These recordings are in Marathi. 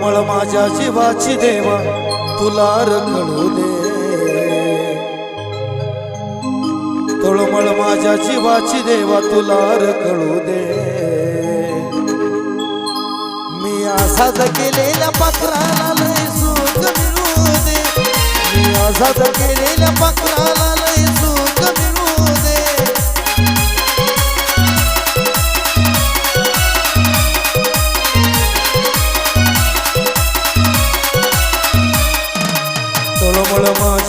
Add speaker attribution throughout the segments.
Speaker 1: कमळ माझ्या जीवाची देवा तुला रखडू दे. तळमळ माझ्या जीवाची देवा तुला रखडू दे. मी आझाद केलेल्या पाखराला लय सुख मिळू दे. मी आझाद केलेल्या पाखराला लय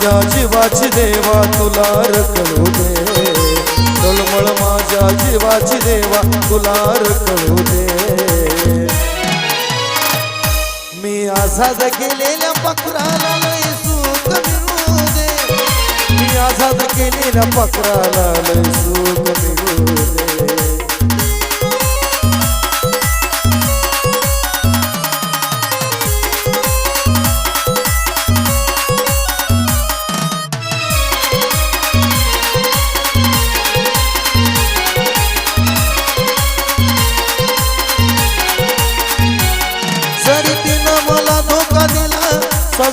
Speaker 1: माझ्या जीवाची देवा तुला र दे. तळमळ माझ्या जीवाची देवा तुला र दे. मी आझाद केलेल्या पकराला लय सुख मिळू दे. मी आझाद केलेल्या पकराला लय सुख मिळू दे.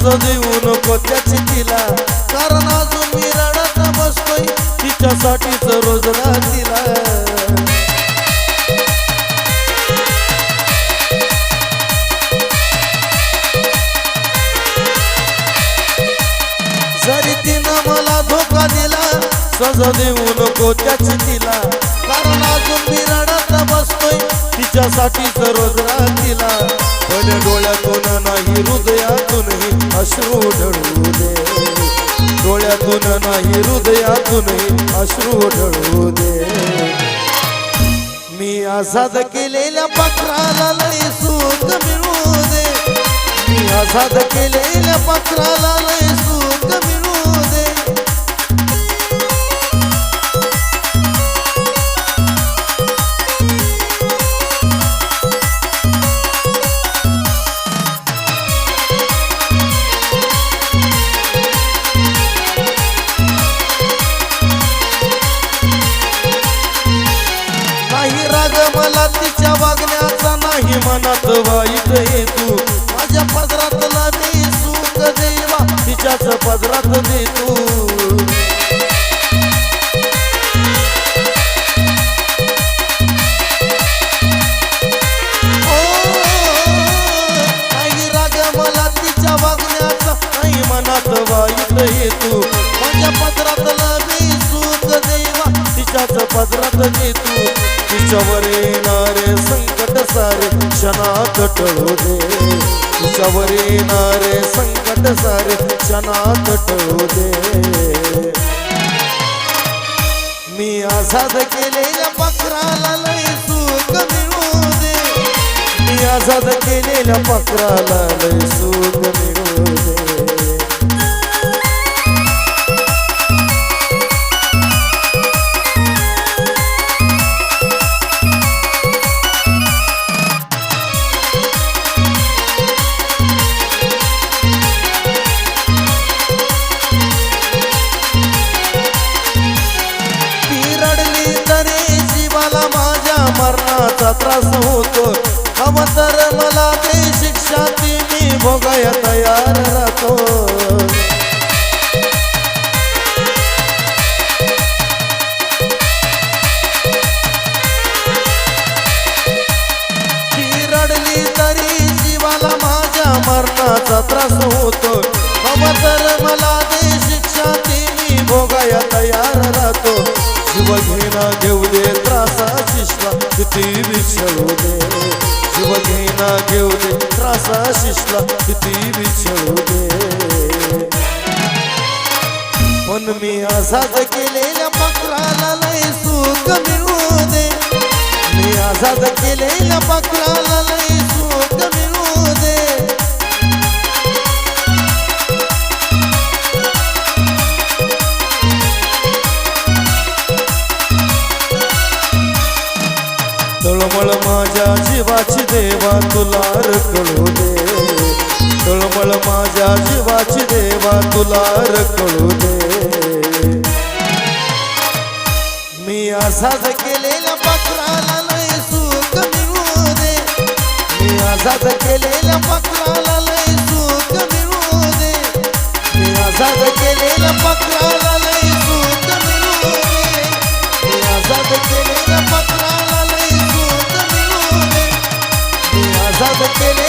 Speaker 1: माझं देऊ नको त्याची तिला कारण अजून मी रडत बसतोय तिच्यासाठीच रोज तिला जरी तिनं मला धोका दिला सज देऊ नको त्याची तिला कारण अजून मी रडत बसतोय तिच्यासाठीच रोज तिला पण डोळ्यातून नाही हृदयातूनही अश्रू ढळू दे डोळ्यातून नाही हृदयातूनही अश्रू ढळू दे मी आझाद केलेल्या पाखराला लय सूत मिळू दे. मी आझाद केलेल्या पाखराला लय तिच्या वागण्याचा नाही मनात वाईट हेतू. माझ्या पदरातला मी सुख देवा तिच्याच पदरात देतो. नाही राग मला तिच्या वागण्याचा नाही मनात वाईट हेतू. माझ्या पदरातला मी सुख देवा तिच्याच पदरात देतो. तिच्यावर येणारे संकट सारे क्षणात टळू दे. तिच्यावर येणारे संकट सारे क्षणात टळू दे. मी आझाद केलेल्या पाखराला लय सुख मिळू दे. मी आझाद केलेल्या पाखराला लय सुख मिळू दे. मला माझ्या मरणाचा त्रास होतो. हवं तर मला ते शिक्षा ती मी भोगाया तयार राहतो. रडली तरी जीवाला माझ्या मरणाचा त्रास होतो. हवं तर मला जीव घेणा घेऊ दे त्रासा शिशला किती विछळू दे. जीव घेणा घेऊ दे त्रासा शिशला किती विछळू दे. पण मी आझाद केलेल्या पाखराला नाही सुख मिळू दे. मी आझाद केलेल्या पाखराला नाही सुख मिळू तळमळ माझ्या जीवाची देवा तुला रकळू दे. तळमळ माझ्या जीवाची देवा तुला रकळू दे. मी असाच केलेला पात्राला लय सुख मिळू दे. मी असाच केलेला पात्राला लय सुख मिळू दे. मी असाच केलेला पात्राला लय सुख मिळू दे. मी असाच केलेला आजाद केलेल्या पत्राला